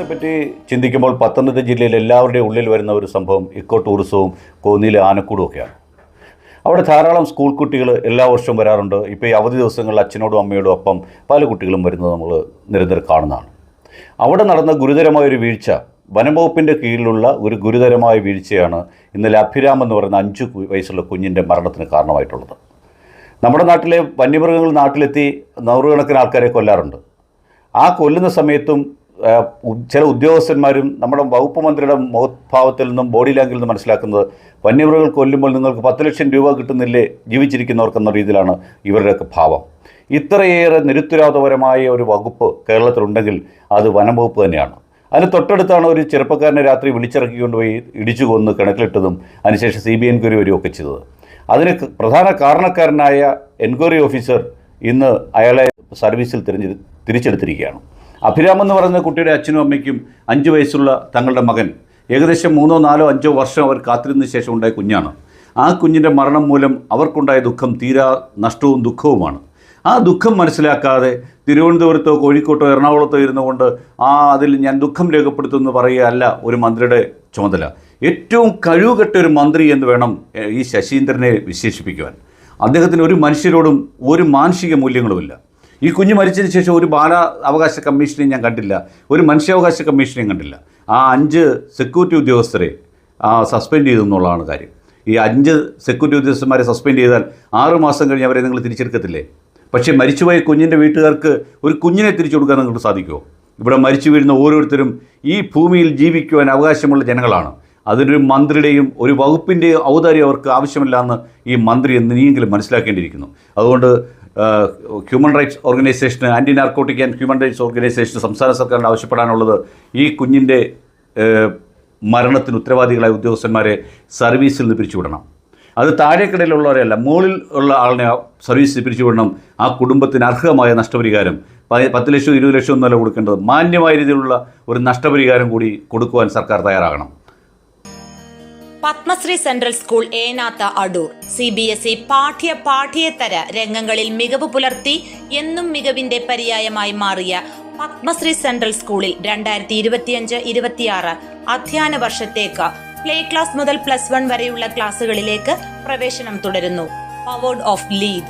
പറ്റി ചിന്തിക്കുമ്പോൾ പത്തനംതിട്ട ജില്ലയിൽ എല്ലാവരുടെയും ഉള്ളിൽ വരുന്ന ഒരു സംഭവം ഇക്കോ ടൂറിസവും കോന്നിയിലെ ആനക്കൂടും ഒക്കെയാണ്. അവിടെ ധാരാളം സ്കൂൾ കുട്ടികൾ എല്ലാ വർഷവും വരാറുണ്ട്. ഇപ്പോൾ ഈ അവധി ദിവസങ്ങളിൽ അച്ഛനോടും അമ്മയോടും ഒപ്പം പല കുട്ടികളും വരുന്നത് നമ്മൾ നിരന്തരം കാണുന്നതാണ്. അവിടെ നടന്ന ഗുരുതരമായ ഒരു വീഴ്ച വനംവകുപ്പിന്റെ കീഴിലുള്ള ഒരു ഗുരുതരമായ വീഴ്ചയാണ് ഇന്നലെ അഭിരാം എന്ന് പറയുന്ന അഞ്ച് വയസ്സുള്ള കുഞ്ഞിന്റെ മരണത്തിന് കാരണമായിട്ടുള്ളത്. നമ്മുടെ നാട്ടിലെ വന്യമൃഗങ്ങൾ നാട്ടിലെത്തി നൂറുകണക്കിന് ആൾക്കാരെ കൊല്ലാറുണ്ട്. ആ കൊല്ലുന്ന സമയത്തും ചില ഉദ്യോഗസ്ഥന്മാരും നമ്മുടെ വകുപ്പ് മന്ത്രിയുടെ മുഖഭാവത്തിൽ നിന്നും ബോഡി ലാംഗ്വേജിൽ നിന്നും മനസ്സിലാക്കുന്നത് വന്യമൃഗങ്ങൾ കൊല്ലുമ്പോൾ നിങ്ങൾക്ക് പത്ത് ലക്ഷം രൂപ കിട്ടുന്നില്ലേ ജീവിച്ചിരിക്കുന്നവർക്കെന്ന രീതിയിലാണ് ഇവരുടെയൊക്കെ ഭാവം. ഇത്രയേറെ നിരുത്തരാധപരമായ ഒരു വകുപ്പ് കേരളത്തിലുണ്ടെങ്കിൽ അത് വനം വകുപ്പ് തന്നെയാണ്. അതിന് തൊട്ടടുത്താണ് ഒരു ചെറുപ്പക്കാരനെ രാത്രി വിളിച്ചിറക്കി കൊണ്ടുപോയി ഇടിച്ചു കൊന്ന് കിണറ്റിലിട്ടതും അതിനുശേഷം സി ബി എൻക്വയറി വരികയൊക്കെ ചെയ്തത്. അതിന് പ്രധാന കാരണക്കാരനായ എൻക്വയറി ഓഫീസർ ഇന്ന് അയാളെ സർവീസിൽ തിരിഞ്ഞ് തിരിച്ചെടുത്തിരിക്കുകയാണ്. അഭിരാം എന്ന് പറയുന്ന കുട്ടിയുടെ അച്ഛനും അമ്മയ്ക്കും അഞ്ച് വയസ്സുള്ള തങ്ങളുടെ മകൻ ഏകദേശം മൂന്നോ നാലോ അഞ്ചോ വർഷം അവർ കാത്തിരുന്ന ശേഷം ഉണ്ടായ കുഞ്ഞാണ്. ആ കുഞ്ഞിന്റെ മരണം മൂലം അവർക്കുണ്ടായ ദുഃഖം തീരാ നഷ്ടവും ദുഃഖവുമാണ്. ആ ദുഃഖം മനസ്സിലാക്കാതെ തിരുവനന്തപുരത്തോ കോഴിക്കോട്ടോ എറണാകുളത്തോ ഇരുന്നുകൊണ്ട് ആ അതിൽ ഞാൻ ദുഃഖം രേഖപ്പെടുത്തുമെന്ന് പറയുകയല്ല ഒരു മന്ത്രിയുടെ ചുമതല. ഏറ്റവും കഴിവുകെട്ട ഒരു മന്ത്രി എന്ന് വേണം ഈ ശശീന്ദ്രനെ വിശേഷിപ്പിക്കുവാൻ. അദ്ദേഹത്തിന് ഒരു മനുഷ്യരോടും ഒരു മാനുഷിക മൂല്യങ്ങളുമില്ല. ഈ കുഞ്ഞ് മരിച്ചതിന് ശേഷം ഒരു ബാല അവകാശ കമ്മീഷനെയും ഞാൻ കണ്ടില്ല. ഒരു മനുഷ്യാവകാശ കമ്മീഷനെയും കണ്ടില്ല. ആ അഞ്ച് സെക്യൂരിറ്റി ഉദ്യോഗസ്ഥരെ സസ്പെൻഡ് ചെയ്തു എന്നുള്ളതാണ് കാര്യം. ഈ അഞ്ച് സെക്യൂരിറ്റി ഉദ്യോഗസ്ഥന്മാരെ സസ്പെൻഡ് ചെയ്താൽ ആറ് മാസം കഴിഞ്ഞ് അവരെ നിങ്ങൾ തിരിച്ചെടുക്കത്തില്ലേ? പക്ഷേ മരിച്ചുപോയ കുഞ്ഞിന്റെ വീട്ടുകാർക്ക് ഒരു കുഞ്ഞിനെ തിരിച്ചു കൊടുക്കാൻ നിങ്ങൾക്ക് സാധിക്കുമോ? ഇവിടെ മരിച്ചു വീഴുന്ന ഓരോരുത്തരും ഈ ഭൂമിയിൽ ജീവിക്കുവാൻ അവകാശമുള്ള ജനങ്ങളാണ്. അതിനൊരു മന്ത്രിയുടെയും ഒരു വകുപ്പിന്റെയും ഔദാര്യം അവർക്ക് ആവശ്യമില്ല എന്ന് ഈ മന്ത്രി എന്ന് നീയെങ്കിലും മനസ്സിലാക്കേണ്ടിയിരിക്കുന്നു. അതുകൊണ്ട് ഹ്യൂമൻ റൈറ്റ്സ് ഓർഗനൈസേഷന് anti narcotic and human rights ഓർഗനൈസേഷന് സംസ്ഥാന സർക്കാരിന് ആവശ്യപ്പെടാനുള്ളത് ഈ കുഞ്ഞിന്റെ മരണത്തിന് ഉത്തരവാദികളായ ഉദ്യോഗസ്ഥന്മാരെ സർവീസിൽ നിന്ന് പിരിച്ചുവിടണം. അത് താഴേക്കിടയിലുള്ളവരെയല്ല മുകളിൽ ഉള്ള ആളിനെ സർവീസിൽ പിരിച്ചുവിടണം. ആ കുടുംബത്തിന് അർഹമായ നഷ്ടപരിഹാരം പത്ത് ലക്ഷം ഇരുപത് ലക്ഷം ഒന്നുമല്ല കൊടുക്കേണ്ടത്. മാന്യമായ രീതിയിലുള്ള ഒരു നഷ്ടപരിഹാരം കൂടി കൊടുക്കുവാൻ സർക്കാർ തയ്യാറാകണം. Padmashree central school Enath Adoor. C B S E പാഠ്യ പാഠ്യേതര രംഗങ്ങളിൽ മികവ് പുലർത്തി എന്നും മികവിന്റെ പര്യായമായി മാറിയ പത്മശ്രീ സെൻട്രൽ സ്കൂളിൽ രണ്ടായിരത്തി ഇരുപത്തിയഞ്ച് ഇരുപത്തിയാറ് അധ്യയന വർഷത്തേക്ക് പ്ലേ ക്ലാസ് മുതൽ പ്ലസ് വൺ വരെയുള്ള ക്ലാസുകളിലേക്ക് പ്രവേശനം തുടരുന്നു. Award of league